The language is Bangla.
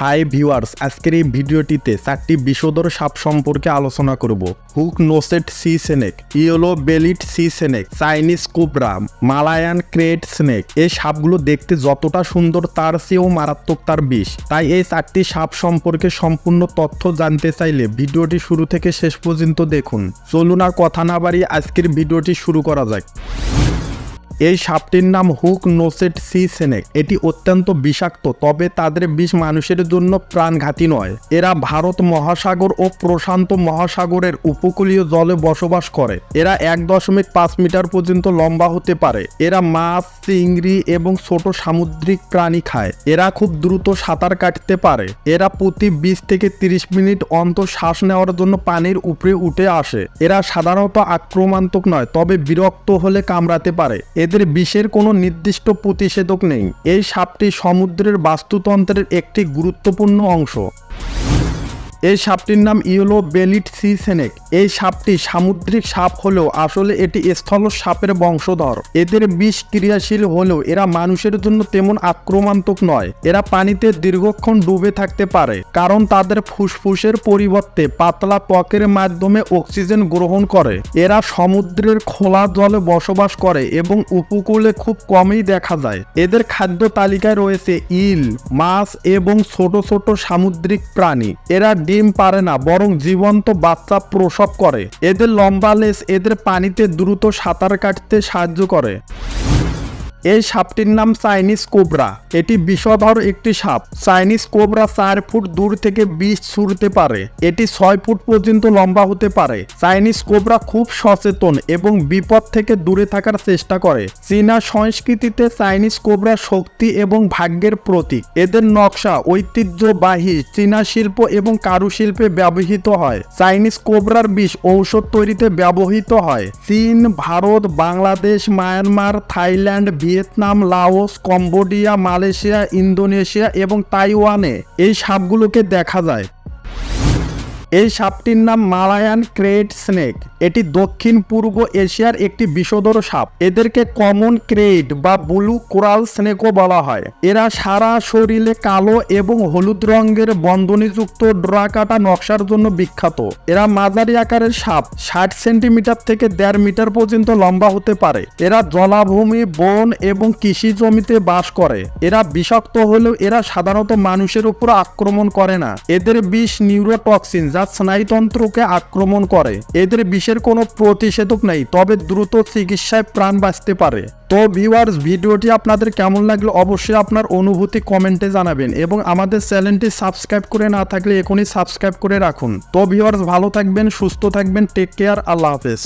হাই ভিউয়ার্স আজকের এই ভিডিওটিতে চারটি বিষধর সাপ সম্পর্কে আলোচনা করব। Hook nosed sea snake, yellow bellied sea snake, Chinese cobra, Malayan krait snake. এই সাপগুলো দেখতে যতটা সুন্দর তার চেয়েও মারাত্মক তার বিষ। তাই এই চারটি সাপ সম্পর্কে সম্পূর্ণ তথ্য জানতে চাইলে ভিডিওটি শুরু থেকে শেষ পর্যন্ত দেখুন। চলুন আর কথা না বাড়িয়ে আজকের ভিডিওটি শুরু করা যাক। এই সাপটির নাম হুক নোসেট সি সেনেক। এটি অত্যন্ত বিষাক্ত, তবে তাদের বিষ মানুষের জন্য প্রাণঘাতী নয়। এরা ভারত মহাসাগর ও প্রশান্ত মহাসাগরের উপকূলীয় জলে বসবাস করে। এরা এক দশমিক পাঁচ মিটার পর্যন্ত লম্বা হতে পারে। এরা মাছ, চিংড়ি এবং ছোট সামুদ্রিক প্রাণী খায়। এরা খুব দ্রুত সাঁতার কাটতে পারে। এরা প্রতি বিশ থেকে তিরিশ মিনিট অন্তর শ্বাস নেওয়ার জন্য পানির উপরে উঠে আসে। এরা সাধারণত আক্রমণাত্মক নয়, তবে বিরক্ত হলে কামড়াতে পারে। এদের বিষের কোনো নির্দিষ্ট প্রতিষেধক নেই। এই সাপটি সমুদ্রের বাস্তুতন্ত্রের একটি গুরুত্বপূর্ণ অংশ। এই সাপটির নাম ইয়েলো বেলিট সি সেনেক। এই সাপটি সামুদ্রিক সাপ হলেও আসলে এটি স্থল সাপের বংশধর। এদের বিষ ক্রিয়াশীল হলেও এরা মানুষের জন্য তেমন আক্রমণাত্মক নয়। এরা পানিতে দীর্ঘক্ষণ ডুবে থাকতে পারে, কারণ তাদের ফুসফুসের পরিবর্তে পাতলা ত্বকের মাধ্যমে অক্সিজেন গ্রহণ করে। এরা সমুদ্রের খোলা জলে বসবাস করে এবং উপকূলে খুব কমই দেখা যায়। এদের খাদ্য তালিকায় রয়েছে ইল, মাছ এবং ছোট ছোট সামুদ্রিক প্রাণী। এরা ডিম পারে না, বরং জীবন্ত বাচ্চা প্রসব করে। এদের লম্বা লেস এদের পানিতে দ্রুত সাঁতার কাটতে সাহায্য করে। এই সাপটির নাম চাইনিজ কোবরা। এটি বিষধর একটি সাপ। চাইনিজ কোবরা চার ফুট দূর থেকে বিষ ছুড়তে পারে। এটি ছয় ফুট পর্যন্ত লম্বা হতে পারে। চাইনিজ কোবরা খুব সচেতন এবং বিপদ থেকে দূরে থাকার চেষ্টা করে। চীনা সংস্কৃতিতে চাইনিজ কোবরা শক্তি এবং ভাগ্যের প্রতীক। এদের নকশা ঐতিহ্যবাহী চীনা শিল্প এবং কারুশিল্পে ব্যবহৃত হয়। চাইনিজ কোবরার বিষ ঔষধ তৈরিতে ব্যবহৃত হয়। চীন, Bharat, Bangladesh, Myanmar, Thailand, Vietnam Laos Cambodia Malaysia Indonesia এবং তাইওয়ানে এই সাপগুলোকে দেখা যায়। এই সাপটির নাম মালায়ান ক্রেট স্নেক। এটি দক্ষিণ পূর্ব এশিয়ার একটি বিষধর সাপ। এদেরকে কমন ক্রেট বা ব্লু কোরাল স্নেকও বলা হয়। এরা সারা শরীরে কালো এবং হলুদ রঙের বন্ধনীযুক্ত ড্রাকাটা নকশার জন্য বিখ্যাত। এরা মাঝারি আকারের সাপ, ষাট সেন্টিমিটার থেকে দেড় মিটার পর্যন্ত লম্বা হতে পারে। এরা জলাভূমি, বন এবং কৃষি জমিতে বাস করে। এরা বিষাক্ত হলেও এরা সাধারণত মানুষের উপর আক্রমণ করে না। এদের বিষ নিউরোটক্সিন যা স্নায়ুতন্ত্রকে আক্রমণ করে। এদের বিষের কোনো প্রতিষেধক নেই, তবে দ্রুত চিকিৎসায় প্রাণ বাঁচতে পারে। তো ভিউয়ার্স ভিডিওটি আপনাদের কেমন লাগল অবশ্যই আপনার অনুভূতি কমেন্টে জানাবেন এবং আমাদের চ্যানেলটি সাবস্ক্রাইব করে না থাকলে এখনই সাবস্ক্রাইব করে রাখুন। তো ভিউয়ার্স ভালো থাকবেন, সুস্থ থাকবেন টেক কেয়ার আল্লাহ হাফেজ।